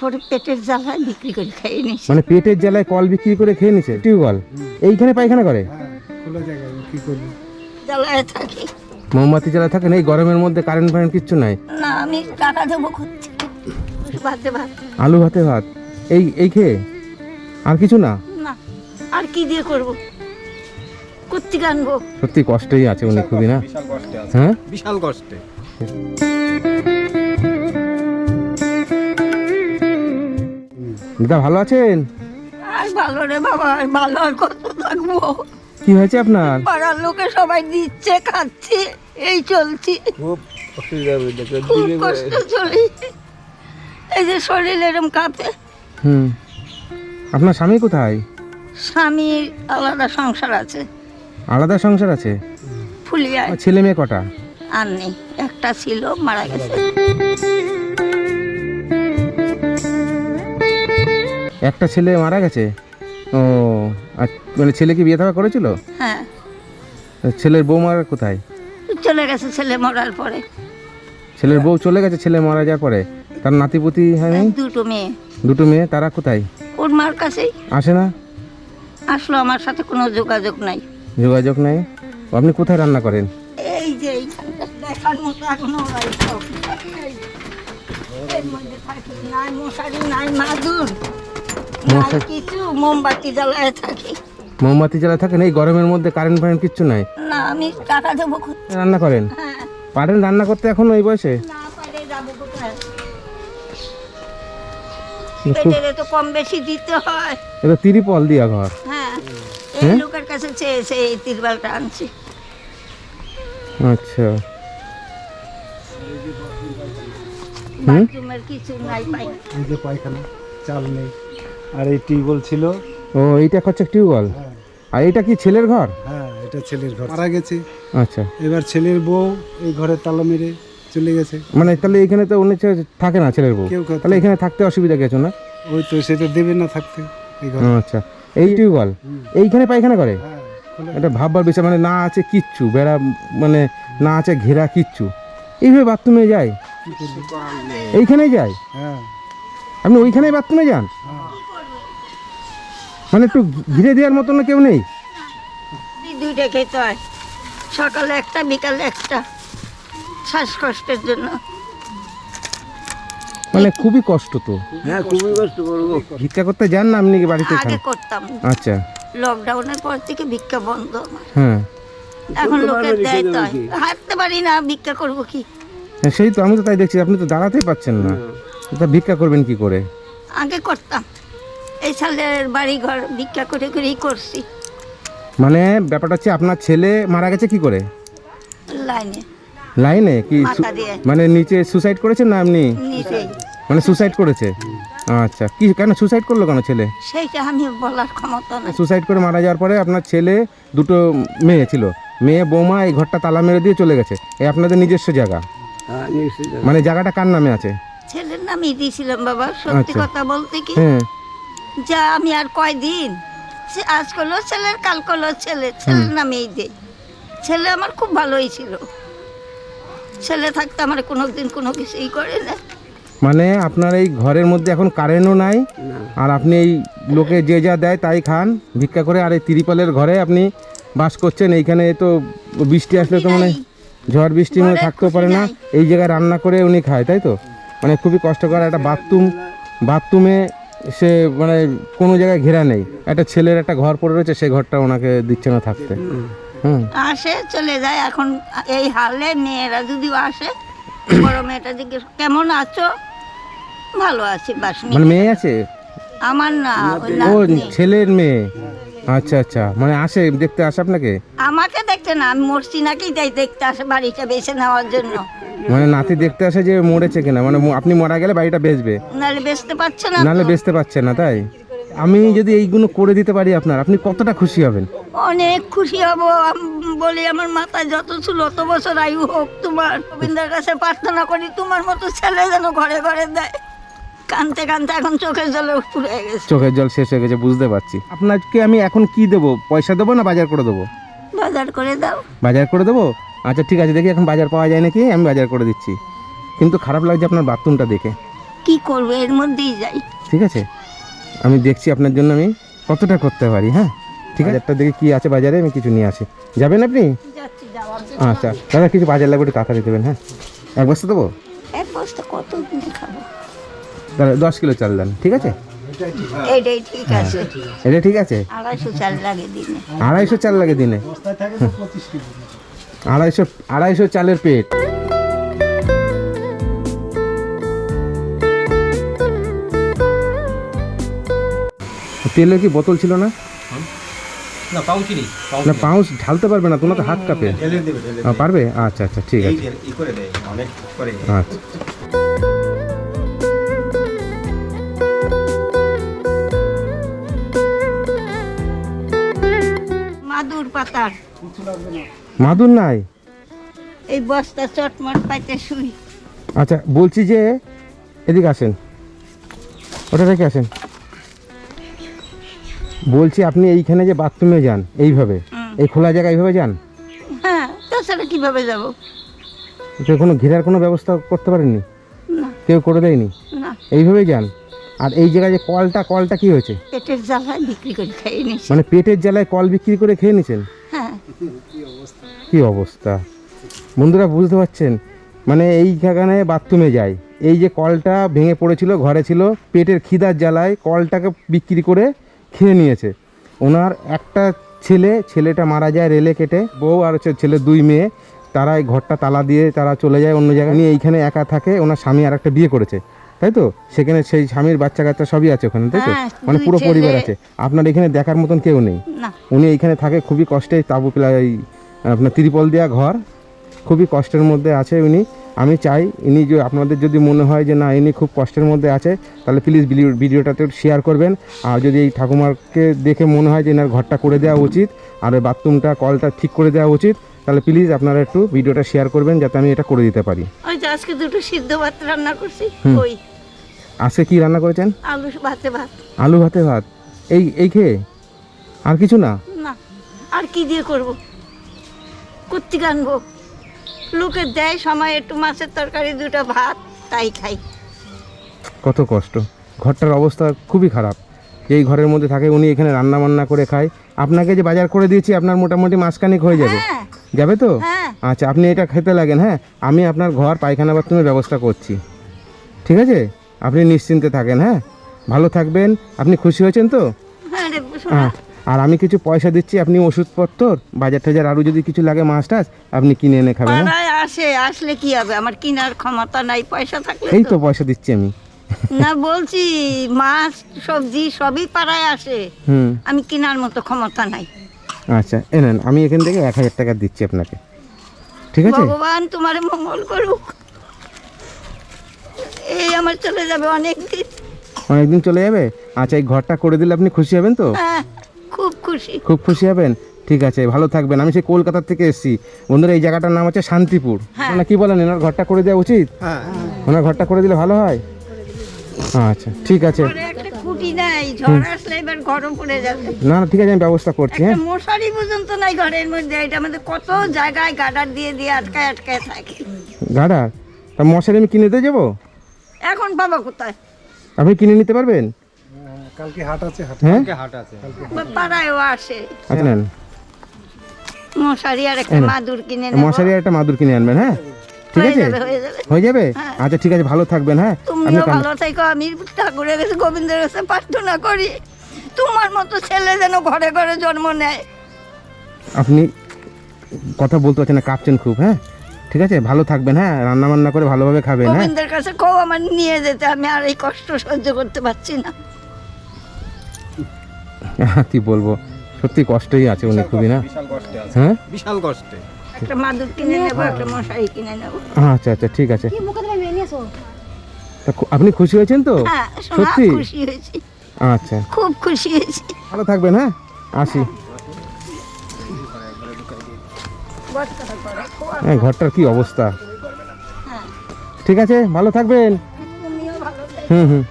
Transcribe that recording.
তারপরে পেটের জ্বালায় বিক্রি করে খেয়ে নিছি। মানে পেটের জ্বালায় কল বিক্রি করে খেয়ে নিছে টিউবওয়েল? এইখানে পায়খানা করে? হ্যাঁ খোলা জায়গায় কি করব? জ্বালায় থাকি। মোমবাতি জ্বালা থাকেন এই গরমের মধ্যে কারেন্ট ফারেন্ট কিচ্ছু নাই? না আমি টাকা দেবো করছি ভাতে ভাত। আলু ভাতে ভাত। এই এই খেয়ে? আর কিছু না? না আর কি দিয়ে করব? আনব সত্যি কষ্টই আছে উনি খুবই না? হ্যাঁ? বিশাল কষ্টে। দিদা ভালো আছেন? আর ভালো রে বাবা আর ভালো আর কত থাকব কি হয়েছে আপনার? পাড়ার লোকে সবাই দিচ্ছে খাচ্ছি এই চলছি। খুব অসুবিধা খুব কষ্ট চলি। এই যে শরীর এরম কাঁপে। হুম। আপনার স্বামী কোথায়? স্বামীর আলাদা সংসার আছে। আলাদা সংসার আছে? ফুলিয়ায়। ছেলে মেয়ে কটা? আর নেই একটা ছিল মারা গেছে। একটা ছেলে মারা গেছে? ও আর মানে ছেলে কি বিয়ে থাকা করেছিল? হ্যাঁ। ছেলের বউ মারা কোথায়? চলে গেছে ছেলে মরার পরে। ছেলের বউ চলে গেছে ছেলে মারা যাওয়ার পরে। তার নাতিপুতি হয় দুটো মেয়ে। দুটো মেয়ে তারা কোথায়? ওর মার কাছেই। আসে না? আসলো আমার সাথে কোনো যোগাযোগ নাই। যোগাযোগ নাই? আপনি কোথায় রান্না করেন? এই যে দেখার মতো এখনও নাই মশারি নাই মাদুর। মশা- কিছু মোমবাতি জ্বালায় থাকি। মোমবাতি জ্বালা থাকেন এই গরমের মধ্যে কারেন্ট ফারেন্ট কিচ্ছু নাই? না আমি টাকা দেবো রান্না করেন? হ্যাঁ। পারেন রান্না করতে এখন ওই বয়সে? তো কম বেশি দিতে হয়। এটা তিরিপল দিয়া ঘর। হ্যাঁ। এই হ্যাঁ? লোকের কাছে চেয়েছে এই তিরবালটা আনছি। আচ্ছা। বাথরুমের কিছু নাই পাই। এই যে পায়খানা চাল নেই। আর এই টিউবওয়েল ছিল। ও এইটা হচ্ছে টিউবওয়েল? হ্যাঁ। আর এটা কি ছেলের ঘর? হ্যাঁ এটা ছেলের ঘর। মারা গেছে। আচ্ছা। এবার ছেলের বউ এই ঘরে তালা মেরে চলে গেছে। মানে তাহলে এখানে তো উনি থাকে না ছেলের বউ? তাহলে এখানে থাকতে অসুবিধা কিছু না ওই তো সেটা দেবে না থাকতে আচ্ছা। এই টিউবওয়েল? এইখানে পায়খানা করে? হ্যাঁ এটা ভাববার বিষয় মানে না আছে কিচ্ছু বেড়া মানে না আছে ঘেরা কিচ্ছু। এইভাবে বাথরুমে যায়? এইখানেই যায়? হ্যাঁ। আপনি ওইখানেই বাথরুমে যান? মানে একটু ঘিরে দেওয়ার মতন না কেউ নেই? এই দুইটা খেতে হয়। সকালে একটা বিকালে একটা। শ্বাসকষ্টের জন্য। মানে খুবই কষ্ট তো। হ্যাঁ খুবই কষ্ট করব। ভিক্ষা করতে যান না আপনি কি বাড়িতে আগে করতাম। আচ্ছা। লকডাউনের পর থেকে ভিক্ষা বন্ধ হ্যাঁ। এখন লোকের দেয় তাই হাঁটতে পারি না ভিক্ষা করব কি? হ্যাঁ, সেই তো আমি তো তাই দেখছি আপনি তো দাঁড়াতেই পাচ্ছেন না। তা ভিক্ষা করবেন কি করে? আগে করতাম। এই সালের বাড়ি ঘর ভিক্ষা করে করেই করছি। মানে ব্যাপারটা হচ্ছে আপনার ছেলে মারা গেছে কি করে? লাইনে। লাইনে? কি মাথা দিয়ে। মানে নিচে সুসাইড করেছেন না এমনি? নিজেই। মানে সুসাইড করেছে? আচ্ছা কি কেন সুসাইড করল কেন ছেলে? সেইটা আমি বলার ক্ষমতা নাই। সুসাইড করে মারা যাওয়ার পরে আপনার ছেলে দুটো মেয়ে ছিল। মেয়ে বৌমা এই ঘরটা তালা মেরে দিয়ে চলে গেছে। এই আপনাদের নিজস্ব জায়গা। মানে জায়গাটা কার নামে আছে? ছেলের নামই দিয়েছিলাম বাবা সত্যি আচ্ছা। কথা বলতে কি? হ্যাঁ। যা আমি আর কয়দিন? সে আজ করল ছেলের কাল করল ছেলে। ছেলের নামেই দেই ছেলে আমার খুব ভালোই ছিল। ছেলে থাকতে আমার কোনোদিন কোনো কিছুই করে না। মানে আপনার এই ঘরের মধ্যে এখন কারেন্টও নাই? আর আপনি এই লোকে যে যা দেয় তাই খান। ভিক্ষা করে আর এই তিরিপালের ঘরে আপনি বাস করছেন। এইখানে তো বৃষ্টি আসলে তো মানে ঝড় বৃষ্টি মানে থাকতেও পারে না। এই জায়গায় রান্না করে উনি খায় তাই তো? মানে খুবই কষ্টকর একটা বাথরুম বাথরুমে সে মানে কোনো জায়গায় ঘেরা নেই। একটা ছেলের একটা ঘর পড়ে রয়েছে সেই ঘরটা ওনাকে দিচ্ছে না থাকতে। আসে চলে যায়। এখন এই হালে মেয়েরা যদিও আসে বড় মেয়েটা জিজ্ঞেস কেমন আছো? ভালো আছি বাস মানে মেয়ে আছে? আমার না ও ছেলের মেয়ে। আচ্ছা আচ্ছা। মানে আসে দেখতে আসে আপনাকে? আমাকে দেখতে না মরছি নাকি তাই দেখতে আসে বাড়িটা বেছে নেওয়ার জন্য। মানে নাতি দেখতে আসে যে মরেছে কিনা মানে আপনি মারা গেলে বাড়িটা বেচবে। নাহলে বেচতে পারছে না নাহলে বেচতে পারছে না তাই? আমি যদি এইগুলো করে দিতে পারি আপনার আপনি কতটা খুশি হবেন? অনেক খুশি হব বলি আমার মাথায় যত ছিল অত বছর আয়ু হোক তোমার গোবিন্দের কাছে প্রার্থনা করি তোমার মতো ছেলে যেন ঘরে ঘরে দেয়। কানতে কানতে এখন চোখের জলে পুড়ে গেছে। চোখের জল শেষ হয়ে গেছে বুঝতে পারছি। আপনাকে আমি এখন কি দেবো? পয়সা দেবো না বাজার করে দেবো? বাজার করে দাও। বাজার করে দেবো? আচ্ছা ঠিক আছে দেখি এখন বাজার পাওয়া যায় নাকি? আমি বাজার করে দিচ্ছি। কিন্তু খারাপ লাগছে আপনার বাথরুমটা দেখে। কি করব? এর মধ্যেই যাই। ঠিক আছে? আমি দেখছি আপনার জন্য আমি কতটা করতে পারি হ্যাঁ? ঠিক আছে? একটা দেখি কি আছে বাজারে আমি কিছু নিয়ে আসি। যাবেন আপনি? আচ্ছা দাদা কিছু বাজার লাগবে একটু তাড়াতাড়ি দেবেন হ্যাঁ? এক বস্তা দেবো? এক বস্তা কত দিনে খাব? দাদা দশ কিলো চাল দেন ঠিক আছে? এইটাই ঠিক আছে। এটা ঠিক আছে? আড়াইশো চাল লাগে দিনে। আড়াইশো চাল লাগে দিনে। আড়াইশো আড়াইশো চালের পেট। তেলের কি বোতল ছিল না? না না পাউচ ঢালতে পারবে না তোমার তো হাত কাঁপে। পারবে? আচ্ছা আচ্ছা ঠিক আছে। আচ্ছা। পাতার। মাদুর নাই? এই বস্তা চটমট পাইতে শুই। আচ্ছা বলছি যে এদিকে আসেন। ওটা রেখে আসেন। বলছি আপনি এইখানে যে বাথরুমে যান এইভাবে। এই খোলা জায়গায় এইভাবে যান? হ্যাঁ তাছাড়া কীভাবে যাব? কোনো ঘেরার কোনো ব্যবস্থা করতে পারেননি? কেউ করে দেয়নি? এইভাবেই যান? আর এই জায়গায় যে কলটা কলটা কি হয়েছে? পেটের জ্বালায় বিক্রি করে খাইয়ে নিছি মানে পেটের জ্বালায় কল বিক্রি করে খেয়ে নিয়েছেন? হ্যাঁ। কি অবস্থা? বন্ধুরা বুঝতে পারছেন? মানে এইখানে বাথরুমে যায়। এই যে কলটা ভেঙে পড়েছিল ঘরে ছিল পেটের খিদার জ্বালায় কলটাকে বিক্রি করে খেয়ে নিয়েছে। ওনার একটা ছেলে ছেলেটা মারা যায় রেলে কেটে বউ আর হচ্ছে ছেলে দুই মেয়ে তারা এই ঘরটা তালা দিয়ে তারা চলে যায় অন্য জায়গায়। নিয়ে এইখানে একা থাকে ওনার স্বামী আর একটা বিয়ে করেছে। তাই তো? সেখানে সেই স্বামীর বাচ্চা কাচ্চা সবই আছে ওখানে তাই তো? হ্যাঁ, মানে পুরো পরিবার আছে। আপনার এখানে দেখার মতন কেউ নেই। উনি এইখানে থাকে খুবই কষ্টে তাবু পেলা এই আপনার ত্রিপল দেওয়া ঘর খুবই কষ্টের মধ্যে আছে উনি। আমি চাই ইনি যে আপনাদের যদি মনে হয় যে না ইনি খুব কষ্টের মধ্যে আছে তাহলে প্লিজ ভিডিওটাতে শেয়ার করবেন। আর যদি এই ঠাকুমাকে দেখে মনে হয় যে এনার ঘরটা করে দেওয়া উচিত আর ওই বাথরুমটা কলটা ঠিক করে দেওয়া উচিত তাহলে প্লিজ আপনারা একটু ভিডিওটা শেয়ার করবেন যাতে আমি এটা করে দিতে পারি। ওই আজকে দুটো সিদ্ধ ভাত রান্না করছি ওই। আজকে কি রান্না করেছেন? আলু ভাতে ভাত। আলু ভাতে ভাত। এই এই খেয়ে? আর কিছু না? না। আর কি দিয়ে করব? কোথেকে আনব লোকে দেয় সময় একটু মাছের তরকারি দুটো ভাত তাই খাই। কত কষ্ট। ঘরটার অবস্থা খুবই খারাপ। এই ঘরের মধ্যে থাকে উনি এখানে রান্না বান্না করে খায়। আপনাকে যে বাজার করে দিয়েছি আপনার মোটামুটি মাসখানেক হয়ে যাবে। হ্যাঁ। যাবে তো? হ্যাঁ। আচ্ছা আপনি এটা খেতে লাগেন হ্যাঁ? আমি আপনার ঘর পায়খানা বাথরুমের ব্যবস্থা করছি। ঠিক আছে? আপনি নিশ্চিন্তে থাকেন হ্যাঁ? ভালো থাকবেন আপনি খুশি হয়েছেন তো? হ্যাঁ আর আমি কিছু পয়সা দিচ্ছি আপনি ওষুধপত্র বাজার টাজার আরও যদি কিছু লাগে মাছ টাছ আপনি কিনে এনে খাবেন হ্যাঁ? আসে আসলে কি হবে? আমার কেনার ক্ষমতা নাই পয়সা থাকলে এই তো। পয়সা দিচ্ছি আমি। না বলছি মাছ সবজি সবই পাড়ায় আসে। আমি কেনার মতো ক্ষমতা নাই। আচ্ছা এ নেন আমি এখান থেকে এক হাজার টাকা দিচ্ছি আপনাকে। ঠিক আছে? ভগবান তোমার মঙ্গল করুক। এই আমার চলে যাবে অনেক দিন অনেকদিন চলে যাবে? আচ্ছা এই ঘরটা করে দিলে আপনি খুশি হবেন তো? হ্যাঁ খুব খুশি। খুব খুশি হবেন? ঠিক আছে ভালো থাকবেন। আমি সেই কলকাতা থেকে এসেছি। বন্ধুরা এই জায়গাটার নাম হচ্ছে শান্তিপুর। হ্যাঁ। না কি বলেন? এনার ঘরটা করে দেওয়া উচিত? হ্যাঁ। ওনার ঘরটা করে দিলে ভালো হয়? আচ্ছা ঠিক আছে। খুঁটি নাই ঝড় আসলে এবার গরম পড়ে যাবে। না না ঠিক আছে আমি ব্যবস্থা করছি হ্যাঁ। মশারি পর্যন্ত নাই ঘরের মধ্যে এটা আমাদের কত জায়গায় গাডার দিয়ে দিয়ে আটকায় আটকায় থাকে। গাড়া তা মশারি আমি কিনে দিয়ে যাব? এখন বাবা কোথায়? আপনি কিনে নিতে পারবেন? হ্যাঁ, কালকে হাট আছে হাট হ্যাঁ? হাট আছে। পাড়ায়ও আসে। আচ্ছা মশারি আর একটা মাদুর কিনে নেব। মশারি আর একটা মাদুর কিনে আনবেন হ্যাঁ? ঠিক হয়ে আছে? যাবে হয়ে যাবে। হয়ে যাবে। আচ্ছা ঠিক আছে ভালো থাকবেন হ্যাঁ? কান- ভালো থেকো আমি ঠাকুরের কাছে গোবিন্দের কাছে প্রার্থনা করি। তোমার মতো ছেলে যেন ঘরে ঘরে জন্ম নেয়। আপনি কথা বলতে পারছেন না কাঁপছেন খুব হ্যাঁ? ঠিক আছে? ভালো থাকবেন হ্যাঁ? রান্না বান্না করে ভালোভাবে খাবেন হ্যাঁ? গোবিন্দের কাছে কেউ আমার নিয়ে যেতে আমি আর এই কষ্ট সহ্য করতে পারছি না। কি বলব? সত্যি কষ্টই আছে উনি খুবই না? বিশাল কষ্টে আছে। হ্যাঁ? বিশাল কষ্টে। একটা মাদুর কিনে নেব একটা মশারি কিনে নেব। আচ্ছা আচ্ছা ঠিক আছে। তা খু- আপনি খুশি হয়েছেন তো? হ্যাঁ সত্যি? খুশি হয়েছি। আচ্ছা। খুব খুশি হয়েছি। ভালো থাকবেন হ্যাঁ? আসি। হ্যাঁ ঘরটার কি অবস্থা? হ্যাঁ। ঠিক আছে ভালো থাকবেন। হুম হুম।